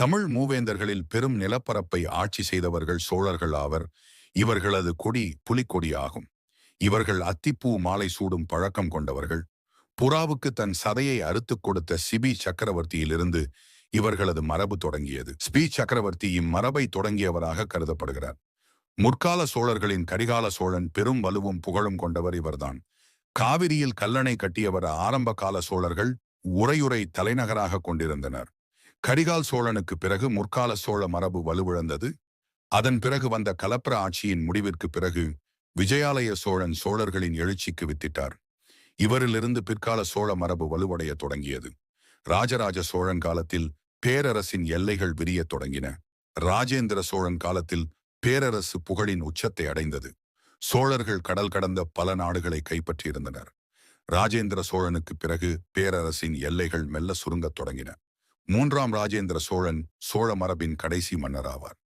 தமிழ் மூவேந்தர்களில் பெரும் நிலப்பரப்பை ஆட்சி செய்தவர்கள் சோழர்கள் ஆவர். இவர்களது கொடி புலிக்கொடி ஆகும் இவர்கள் அத்திப்பூ மாலை சூடும் பழக்கம் கொண்டவர்கள். புறாவுக்கு தன் சதையை அறுத்துக் கொடுத்த சிபி சக்கரவர்த்தியிலிருந்து இவர்களது மரபு தொடங்கியது. ஸ்பி சக்கரவர்த்தி இம்மரபை தொடங்கியவராக கருதப்படுகிறார். முற்கால சோழர்களின் கரிகால சோழன் பெரும் வலுவும் புகழும் கொண்டவர் இவர்தான். காவிரியில் கல்லணை கட்டியவர் ஆரம்ப கால சோழர்கள் உரையுரை தலைநகராக கொண்டிருந்தனர். கரிகால் சோழனுக்கு பிறகு முற்கால சோழ மரபு வலுவிழந்தது. அதன் பிறகு வந்த கலப்பர ஆட்சியின் முடிவிற்கு பிறகு விஜயாலய சோழன் சோழர்களின் எழுச்சிக்கு வித்திட்டார். இவரிலிருந்து பிற்கால சோழ மரபு வலுவடைய தொடங்கியது. ராஜராஜ சோழன் காலத்தில் பேரரசின் எல்லைகள் விரியத் தொடங்கின. ராஜேந்திர சோழன் காலத்தில் பேரரசு புகழின் உச்சத்தை அடைந்தது. சோழர்கள் கடல் கடந்த பல நாடுகளை கைப்பற்றியிருந்தனர். ராஜேந்திர சோழனுக்கு பிறகு பேரரசின் எல்லைகள் மெல்ல சுருங்கத் தொடங்கின. மூன்றாம் ராஜேந்திர சோழன் சோழ மரபின் கடைசி மன்னராவார்.